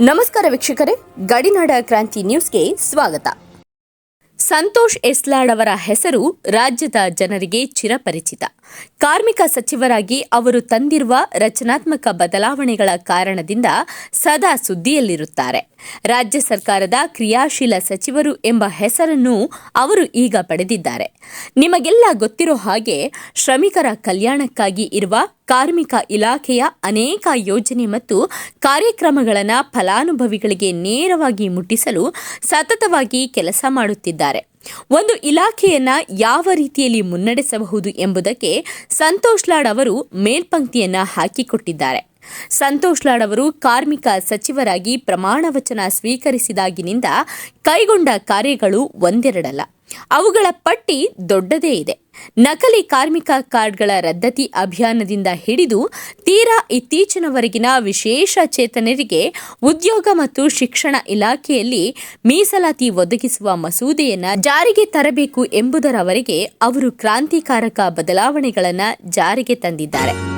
ನಮಸ್ಕಾರ ವೀಕ್ಷಕರೇ, ಗಡಿನಾಡ ಕ್ರಾಂತಿ ನ್ಯೂಸ್ಗೆ ಸ್ವಾಗತ. ಸಂತೋಷ್ ಎಸ್ಲಾಡ್ ಅವರ ಹೆಸರು ರಾಜ್ಯದ ಜನರಿಗೆ ಚಿರಪರಿಚಿತ. ಕಾರ್ಮಿಕ ಸಚಿವರಾಗಿ ಅವರು ತಂದಿರುವ ರಚನಾತ್ಮಕ ಬದಲಾವಣೆಗಳ ಕಾರಣದಿಂದ ಸದಾ ಸುದ್ದಿಯಲ್ಲಿರುತ್ತಾರೆ. ರಾಜ್ಯ ಸರ್ಕಾರದ ಕ್ರಿಯಾಶೀಲ ಸಚಿವರು ಎಂಬ ಹೆಸರನ್ನು ಅವರು ಈಗ ಪಡೆದಿದ್ದಾರೆ. ನಿಮಗೆಲ್ಲ ಗೊತ್ತಿರೋ ಹಾಗೆ ಶ್ರಮಿಕರ ಕಲ್ಯಾಣಕ್ಕಾಗಿ ಇರುವ ಕಾರ್ಮಿಕ ಇಲಾಖೆಯ ಅನೇಕ ಯೋಜನೆ ಮತ್ತು ಕಾರ್ಯಕ್ರಮಗಳನ್ನು ಫಲಾನುಭವಿಗಳಿಗೆ ನೇರವಾಗಿ ಮುಟ್ಟಿಸಲು ಸತತವಾಗಿ ಕೆಲಸ ಮಾಡುತ್ತಿದ್ದಾರೆ. ಒಂದು ಇಲಾಖೆಯನ್ನ ಯಾವ ರೀತಿಯಲ್ಲಿ ಮುನ್ನಡೆಸಬಹುದು ಎಂಬುದಕ್ಕೆ ಸಂತೋಷ್ ಲಾಡ್ ಅವರು ಮೇಲ್ಪಂಕ್ತಿಯನ್ನ ಹಾಕಿಕೊಟ್ಟಿದ್ದಾರೆ. ಸಂತೋಷ್ ಲಾಡ್ ಅವರು ಕಾರ್ಮಿಕ ಸಚಿವರಾಗಿ ಪ್ರಮಾಣ ವಚನ ಸ್ವೀಕರಿಸಿದಾಗಿನಿಂದ ಕೈಗೊಂಡ ಕಾರ್ಯಗಳು ಒಂದೆರಡಲ್ಲ. ಅವುಗಳ ಪಟ್ಟಿ ದೊಡ್ಡದೇ ಇದೆ. ನಕಲಿ ಕಾರ್ಮಿಕ ಕಾರ್ಡ್ಗಳ ರದ್ದತಿ ಅಭಿಯಾನದಿಂದ ಹಿಡಿದು ತೀರಾ ಇತ್ತೀಚಿನವರೆಗಿನ ವಿಶೇಷ ಚೇತನರಿಗೆ ಉದ್ಯೋಗ ಮತ್ತು ಶಿಕ್ಷಣ ಇಲಾಖೆಯಲ್ಲಿ ಮೀಸಲಾತಿ ಒದಗಿಸುವ ಮಸೂದೆಯನ್ನು ಜಾರಿಗೆ ತರಬೇಕು ಎಂಬುದರವರೆಗೆ ಅವರು ಕ್ರಾಂತಿಕಾರಕ ಬದಲಾವಣೆಗಳನ್ನು ಜಾರಿಗೆ ತಂದಿದ್ದಾರೆ.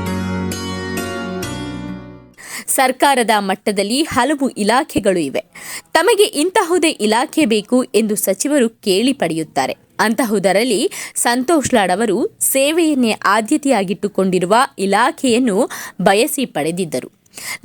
ಸರ್ಕಾರದ ಮಟ್ಟದಲ್ಲಿ ಹಲವು ಇಲಾಖೆಗಳು ಇವೆ. ತಮಗೆ ಇಂತಹುದೇ ಇಲಾಖೆ ಬೇಕು ಎಂದು ಸಚಿವರು ಕೇಳಿ ಪಡೆಯುತ್ತಾರೆ. ಅಂತಹುದರಲ್ಲಿ ಸಂತೋಷ್ ಲಾಡ್ ಅವರು ಸೇವೆಯನ್ನೇ ಆದ್ಯತೆಯಾಗಿಟ್ಟುಕೊಂಡಿರುವ ಇಲಾಖೆಯನ್ನು ಬಯಸಿ ಪಡೆದಿದ್ದರು.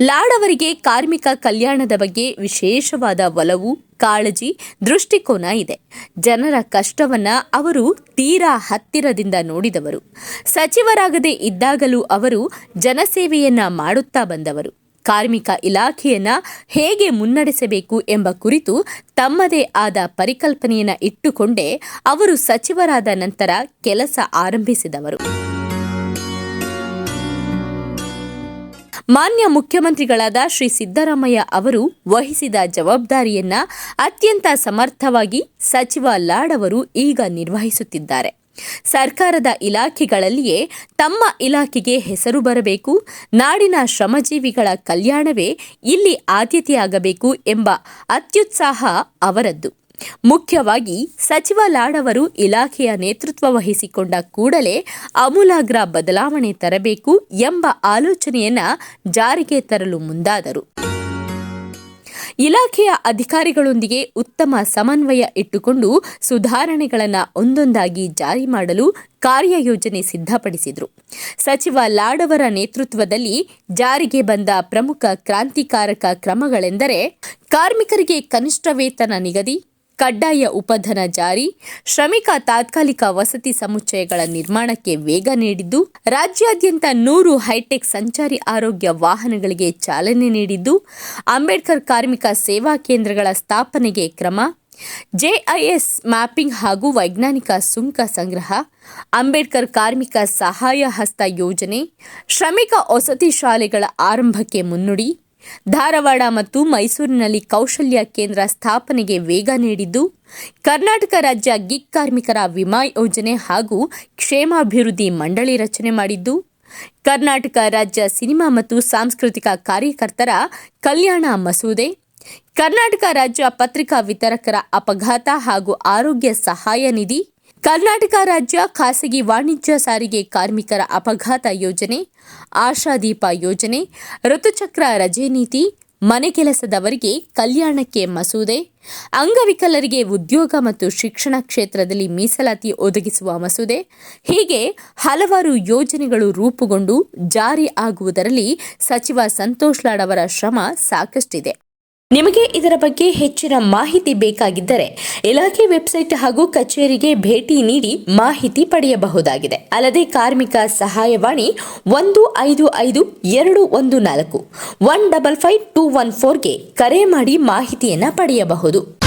ಲಾಡ್ ಅವರಿಗೆ ಕಾರ್ಮಿಕ ಕಲ್ಯಾಣದ ಬಗ್ಗೆ ವಿಶೇಷವಾದ ಒಲವು, ಕಾಳಜಿ, ದೃಷ್ಟಿಕೋನ ಇದೆ. ಜನರ ಕಷ್ಟವನ್ನ ಅವರು ತೀರಾ ಹತ್ತಿರದಿಂದ ನೋಡಿದವರು. ಸಚಿವರಾಗದೇ ಇದ್ದಾಗಲೂ ಅವರು ಜನಸೇವೆಯನ್ನ ಮಾಡುತ್ತಾ ಬಂದವರು. ಕಾರ್ಮಿಕ ಇಲಾಖೆಯನ್ನ ಹೇಗೆ ಮುನ್ನಡೆಸಬೇಕು ಎಂಬ ಕುರಿತು ತಮ್ಮದೇ ಆದ ಪರಿಕಲ್ಪನೆಯನ್ನ ಇಟ್ಟುಕೊಂಡೇ ಅವರು ಸಚಿವರಾದ ನಂತರ ಕೆಲಸ ಆರಂಭಿಸಿದವರು. ಮಾನ್ಯ ಮುಖ್ಯಮಂತ್ರಿಗಳಾದ ಶ್ರೀ ಸಿದ್ದರಾಮಯ್ಯ ಅವರು ವಹಿಸಿದ ಜವಾಬ್ದಾರಿಯನ್ನ ಅತ್ಯಂತ ಸಮರ್ಥವಾಗಿ ಸಚಿವ ಲಾಡ್ ಅವರು ಈಗ ನಿರ್ವಹಿಸುತ್ತಿದ್ದಾರೆ. ಸರ್ಕಾರದ ಇಲಾಖೆಗಳಲ್ಲಿಯೇ ತಮ್ಮ ಇಲಾಖೆಗೆ ಹೆಸರು ಬರಬೇಕು, ನಾಡಿನ ಶ್ರಮಜೀವಿಗಳ ಕಲ್ಯಾಣವೇ ಇಲ್ಲಿ ಆದ್ಯತೆಯಾಗಬೇಕು ಎಂಬ ಅತ್ಯುತ್ಸಾಹ ಅವರದ್ದು. ಮುಖ್ಯವಾಗಿ ಸಚಿವ ಲಾಡವರು ಇಲಾಖೆಯ ನೇತೃತ್ವ ವಹಿಸಿಕೊಂಡ ಕೂಡಲೇ ಅಮೂಲಾಗ್ರ ಬದಲಾವಣೆ ತರಬೇಕು ಎಂಬ ಆಲೋಚನೆಯನ್ನ ಜಾರಿಗೆ ತರಲು ಮುಂದಾದರು. ಇಲಾಖೆಯ ಅಧಿಕಾರಿಗಳೊಂದಿಗೆ ಉತ್ತಮ ಸಮನ್ವಯ ಇಟ್ಟುಕೊಂಡು ಸುಧಾರಣೆಗಳನ್ನು ಒಂದೊಂದಾಗಿ ಜಾರಿ ಮಾಡಲು ಕಾರ್ಯಯೋಜನೆ ಸಿದ್ಧಪಡಿಸಿದರು. ಸಚಿವ ಲಾಡವರ ನೇತೃತ್ವದಲ್ಲಿ ಜಾರಿಗೆ ಬಂದ ಪ್ರಮುಖ ಕ್ರಾಂತಿಕಾರಕ ಕ್ರಮಗಳೆಂದರೆ ಕಾರ್ಮಿಕರಿಗೆ ಕನಿಷ್ಠ ವೇತನ ನಿಗದಿ ಕಡ್ಡಾಯ ಉಪಧನ ಜಾರಿ, ಶ್ರಮಿಕ ತಾತ್ಕಾಲಿಕ ವಸತಿ ಸಮುಚ್ಚಯಗಳ ನಿರ್ಮಾಣಕ್ಕೆ ವೇಗ ನೀಡಿದ್ದು, ರಾಜ್ಯಾದ್ಯಂತ ನೂರು ಹೈಟೆಕ್ ಸಂಚಾರಿ ಆರೋಗ್ಯ ವಾಹನಗಳಿಗೆ ಚಾಲನೆ ನೀಡಿದ್ದು, ಅಂಬೇಡ್ಕರ್ ಕಾರ್ಮಿಕ ಸೇವಾ ಕೇಂದ್ರಗಳ ಸ್ಥಾಪನೆಗೆ ಕ್ರಮ, ಜೆಐಎಸ್ ಮ್ಯಾಪಿಂಗ್ ಹಾಗೂ ವೈಜ್ಞಾನಿಕ ಸುಂಕ ಸಂಗ್ರಹ, ಅಂಬೇಡ್ಕರ್ ಕಾರ್ಮಿಕ ಸಹಾಯ ಹಸ್ತ ಯೋಜನೆ, ಶ್ರಮಿಕ ವಸತಿ ಶಾಲೆಗಳ ಆರಂಭಕ್ಕೆ ಮುನ್ನುಡಿ ಧಾರವಾಡ ಮತ್ತು ಮೈಸೂರಿನಲ್ಲಿ ಕೌಶಲ್ಯ ಕೇಂದ್ರ ಸ್ಥಾಪನೆಗೆ ವೇಗ ನೀಡಿದ್ದು, ಕರ್ನಾಟಕ ರಾಜ್ಯ ಗಿಗ್ ಕಾರ್ಮಿಕರ ವಿಮಾ ಯೋಜನೆ ಹಾಗೂ ಕ್ಷೇಮಾಭಿವೃದ್ಧಿ ಮಂಡಳಿ ರಚನೆ ಮಾಡಿದ್ದು, ಕರ್ನಾಟಕ ರಾಜ್ಯ ಸಿನಿಮಾ ಮತ್ತು ಸಾಂಸ್ಕೃತಿಕ ಕಾರ್ಯಕರ್ತರ ಕಲ್ಯಾಣ ಮಸೂದೆ, ಕರ್ನಾಟಕ ರಾಜ್ಯ ಪತ್ರಿಕಾ ವಿತರಕರ ಅಪಘಾತ ಹಾಗೂ ಆರೋಗ್ಯ ಸಹಾಯ ನಿಧಿ ಕರ್ನಾಟಕ ರಾಜ್ಯ ಖಾಸಗಿ ವಾಣಿಜ್ಯ ಸಾರಿಗೆ ಕಾರ್ಮಿಕರ ಅಪಘಾತ ಯೋಜನೆ ಆಶಾದೀಪ ಯೋಜನೆ, ಋತುಚಕ್ರ ರಜೆ ನೀತಿ, ಮನೆ ಕೆಲಸದವರಿಗೆ ಕಲ್ಯಾಣಕ್ಕೆ ಮಸೂದೆ, ಅಂಗವಿಕಲರಿಗೆ ಉದ್ಯೋಗ ಮತ್ತು ಶಿಕ್ಷಣ ಕ್ಷೇತ್ರದಲ್ಲಿ ಮೀಸಲಾತಿ ಒದಗಿಸುವ ಮಸೂದೆ, ಹೀಗೆ ಹಲವಾರು ಯೋಜನೆಗಳು ರೂಪುಗೊಂಡು ಜಾರಿ ಆಗುವುದರಲ್ಲಿ ಸಚಿವ ಸಂತೋಷ್ ಲಾಡ್ ಅವರ ಶ್ರಮ ಸಾಕಷ್ಟಿದೆ. ನಿಮಗೆ ಇದರ ಬಗ್ಗೆ ಹೆಚ್ಚಿನ ಮಾಹಿತಿ ಬೇಕಾಗಿದ್ದರೆ ಇಲಾಖೆ ವೆಬ್ಸೈಟ್ ಹಾಗೂ ಕಚೇರಿಗೆ ಭೇಟಿ ನೀಡಿ ಮಾಹಿತಿ ಪಡೆಯಬಹುದಾಗಿದೆ. ಅಲ್ಲದೆ ಕಾರ್ಮಿಕ ಸಹಾಯವಾಣಿ ಒಂದು ಐದು ಐದು ಎರಡು ಒಂದು ನಾಲ್ಕು one double five two one ಫೋರ್ಗೆ ಕರೆ ಮಾಡಿ ಮಾಹಿತಿಯನ್ನು ಪಡೆಯಬಹುದು.